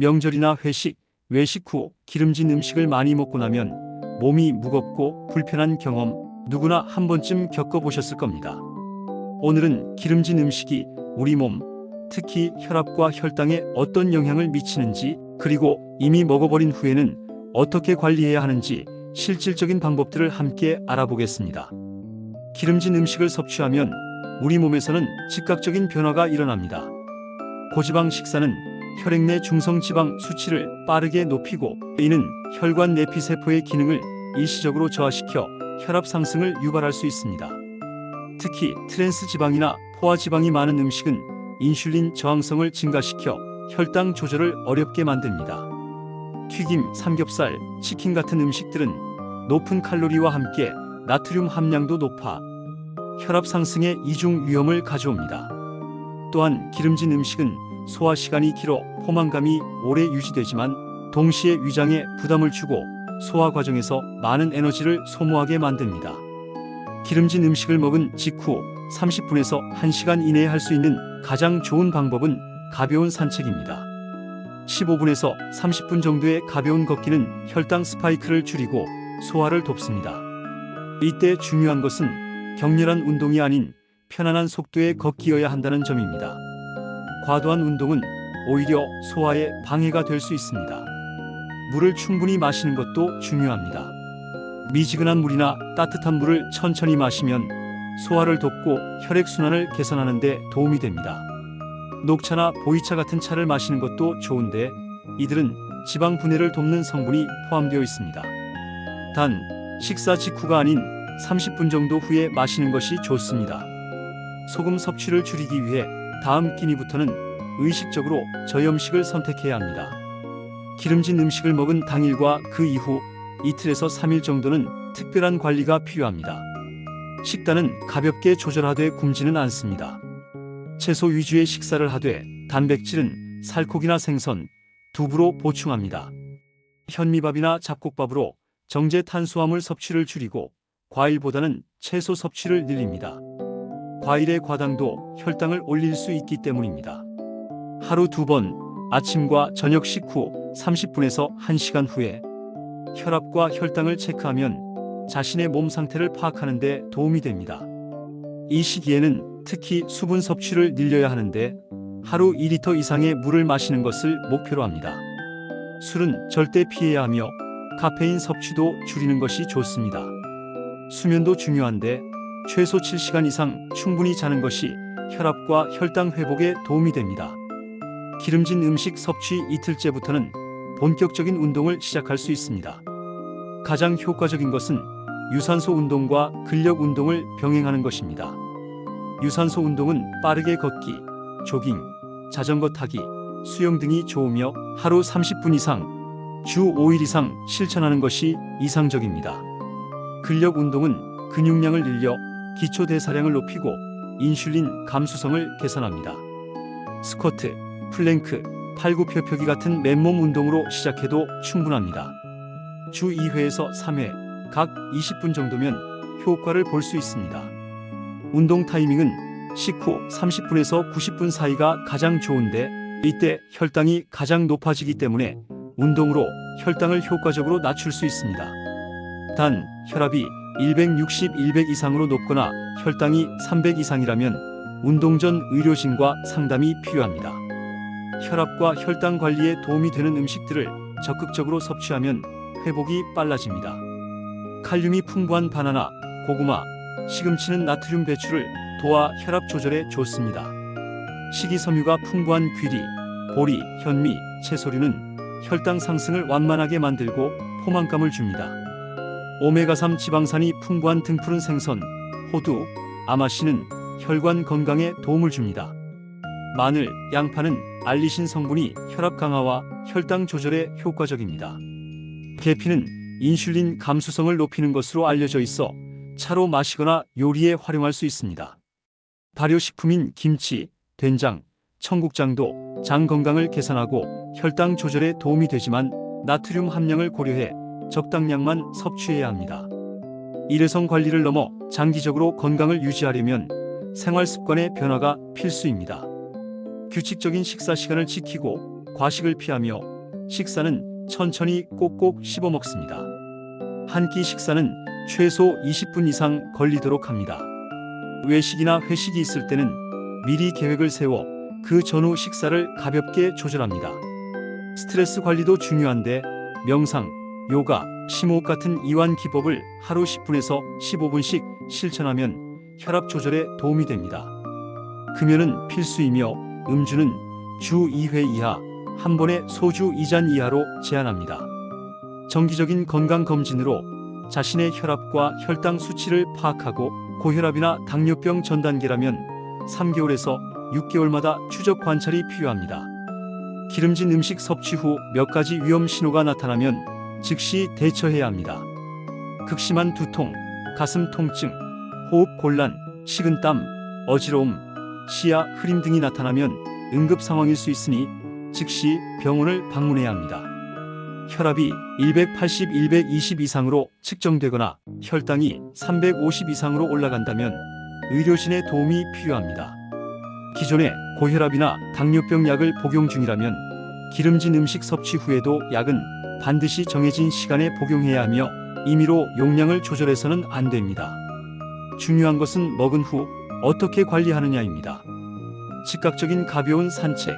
명절이나 회식, 외식 후 기름진 음식을 많이 먹고 나면 몸이 무겁고 불편한 경험 누구나 한 번쯤 겪어보셨을 겁니다. 오늘은 기름진 음식이 우리 몸, 특히 혈압과 혈당에 어떤 영향을 미치는지 그리고 이미 먹어버린 후에는 어떻게 관리해야 하는지 실질적인 방법들을 함께 알아보겠습니다. 기름진 음식을 섭취하면 우리 몸에서는 즉각적인 변화가 일어납니다. 고지방 식사는 혈액 내 중성 지방 수치를 빠르게 높이고 이는 혈관 내피 세포의 기능을 일시적으로 저하시켜 혈압 상승을 유발할 수 있습니다. 특히 트랜스 지방이나 포화 지방이 많은 음식은 인슐린 저항성을 증가시켜 혈당 조절을 어렵게 만듭니다. 튀김, 삼겹살, 치킨 같은 음식들은 높은 칼로리와 함께 나트륨 함량도 높아 혈압 상승의 이중 위험을 가져옵니다. 또한 기름진 음식은 소화 시간이 길어 포만감이 오래 유지되지만 동시에 위장에 부담을 주고 소화 과정에서 많은 에너지를 소모하게 만듭니다. 기름진 음식을 먹은 직후 30분에서 1시간 이내에 할 수 있는 가장 좋은 방법은 가벼운 산책입니다. 15분에서 30분 정도의 가벼운 걷기는 혈당 스파이크를 줄이고 소화를 돕습니다. 이때 중요한 것은 격렬한 운동이 아닌 편안한 속도의 걷기여야 한다는 점입니다. 과도한 운동은 오히려 소화에 방해가 될 수 있습니다. 물을 충분히 마시는 것도 중요합니다. 미지근한 물이나 따뜻한 물을 천천히 마시면 소화를 돕고 혈액순환을 개선하는 데 도움이 됩니다. 녹차나 보이차 같은 차를 마시는 것도 좋은데 이들은 지방 분해를 돕는 성분이 포함되어 있습니다. 단 식사 직후가 아닌 30분 정도 후에 마시는 것이 좋습니다. 소금 섭취를 줄이기 위해 다음 끼니부터는 의식적으로 저염식을 선택해야 합니다. 기름진 음식을 먹은 당일과 그 이후 이틀에서 3일 정도는 특별한 관리가 필요합니다. 식단은 가볍게 조절하되 굶지는 않습니다. 채소 위주의 식사를 하되 단백질은 살코기나 생선, 두부로 보충합니다. 현미밥이나 잡곡밥으로 정제 탄수화물 섭취를 줄이고 과일보다는 채소 섭취를 늘립니다. 과일의 과당도 혈당을 올릴 수 있기 때문입니다. 하루 두 번 아침과 저녁 식후 30분에서 1시간 후에 혈압과 혈당을 체크하면 자신의 몸 상태를 파악하는 데 도움이 됩니다. 이 시기에는 특히 수분 섭취를 늘려야 하는데 하루 2리터 이상의 물을 마시는 것을 목표로 합니다. 술은 절대 피해야 하며 카페인 섭취도 줄이는 것이 좋습니다. 수면도 중요한데 최소 7시간 이상 충분히 자는 것이 혈압과 혈당 회복에 도움이 됩니다. 기름진 음식 섭취 이틀째부터는 본격적인 운동을 시작할 수 있습니다. 가장 효과적인 것은 유산소 운동과 근력 운동을 병행하는 것입니다. 유산소 운동은 빠르게 걷기, 조깅, 자전거 타기, 수영 등이 좋으며 하루 30분 이상, 주 5일 이상 실천하는 것이 이상적입니다. 근력 운동은 근육량을 늘려 기초 대사량을 높이고 인슐린 감수성을 개선합니다. 스쿼트, 플랭크, 팔굽혀펴기 같은 맨몸 운동으로 시작해도 충분합니다. 주 2회에서 3회, 각 20분 정도면 효과를 볼 수 있습니다. 운동 타이밍은 식후 30분에서 90분 사이가 가장 좋은데 이때 혈당이 가장 높아지기 때문에 운동으로 혈당을 효과적으로 낮출 수 있습니다. 단 혈압이 160, 100 이상으로 높거나 혈당이 300 이상이라면 운동 전 의료진과 상담이 필요합니다. 혈압과 혈당 관리에 도움이 되는 음식들을 적극적으로 섭취하면 회복이 빨라집니다. 칼륨이 풍부한 바나나, 고구마, 시금치는 나트륨 배출을 도와 혈압 조절에 좋습니다. 식이섬유가 풍부한 귀리, 보리, 현미, 채소류는 혈당 상승을 완만하게 만들고 포만감을 줍니다. 오메가3 지방산이 풍부한 등푸른 생선, 호두, 아마씨는 혈관 건강에 도움을 줍니다. 마늘, 양파는 알리신 성분이 혈압 강화와 혈당 조절에 효과적입니다. 계피는 인슐린 감수성을 높이는 것으로 알려져 있어 차로 마시거나 요리에 활용할 수 있습니다. 발효식품인 김치, 된장, 청국장도 장 건강을 개선하고 혈당 조절에 도움이 되지만 나트륨 함량을 고려해 적당량만 섭취해야 합니다. 일회성 관리를 넘어 장기적으로 건강을 유지하려면 생활 습관의 변화가 필수입니다. 규칙적인 식사 시간을 지키고 과식을 피하며 식사는 천천히 꼭꼭 씹어 먹습니다. 한 끼 식사는 최소 20분 이상 걸리도록 합니다. 외식이나 회식이 있을 때는 미리 계획을 세워 그 전후 식사를 가볍게 조절합니다. 스트레스 관리도 중요한데 명상, 요가, 심호흡 같은 이완 기법을 하루 10분에서 15분씩 실천하면 혈압 조절에 도움이 됩니다. 금연은 필수이며 음주는 주 2회 이하, 한 번에 소주 2잔 이하로 제한합니다. 정기적인 건강 검진으로 자신의 혈압과 혈당 수치를 파악하고 고혈압이나 당뇨병 전 단계라면 3개월에서 6개월마다 추적 관찰이 필요합니다. 기름진 음식 섭취 후 몇 가지 위험 신호가 나타나면 즉시 대처해야 합니다. 극심한 두통, 가슴 통증, 호흡 곤란, 식은땀, 어지러움, 시야 흐림 등이 나타나면 응급 상황일 수 있으니 즉시 병원을 방문해야 합니다. 혈압이 180, 120 이상으로 측정되거나 혈당이 350 이상으로 올라간다면 의료진의 도움이 필요합니다. 기존에 고혈압이나 당뇨병 약을 복용 중이라면 기름진 음식 섭취 후에도 약은 반드시 정해진 시간에 복용해야 하며 임의로 용량을 조절해서는 안 됩니다. 중요한 것은 먹은 후 어떻게 관리하느냐입니다. 즉각적인 가벼운 산책,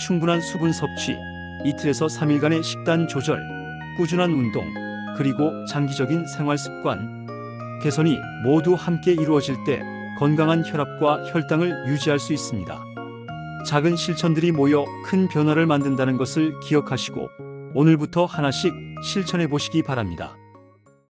충분한 수분 섭취, 이틀에서 3일간의 식단 조절, 꾸준한 운동, 그리고 장기적인 생활 습관 개선이 모두 함께 이루어질 때 건강한 혈압과 혈당을 유지할 수 있습니다. 작은 실천들이 모여 큰 변화를 만든다는 것을 기억하시고 오늘부터 하나씩 실천해 보시기 바랍니다.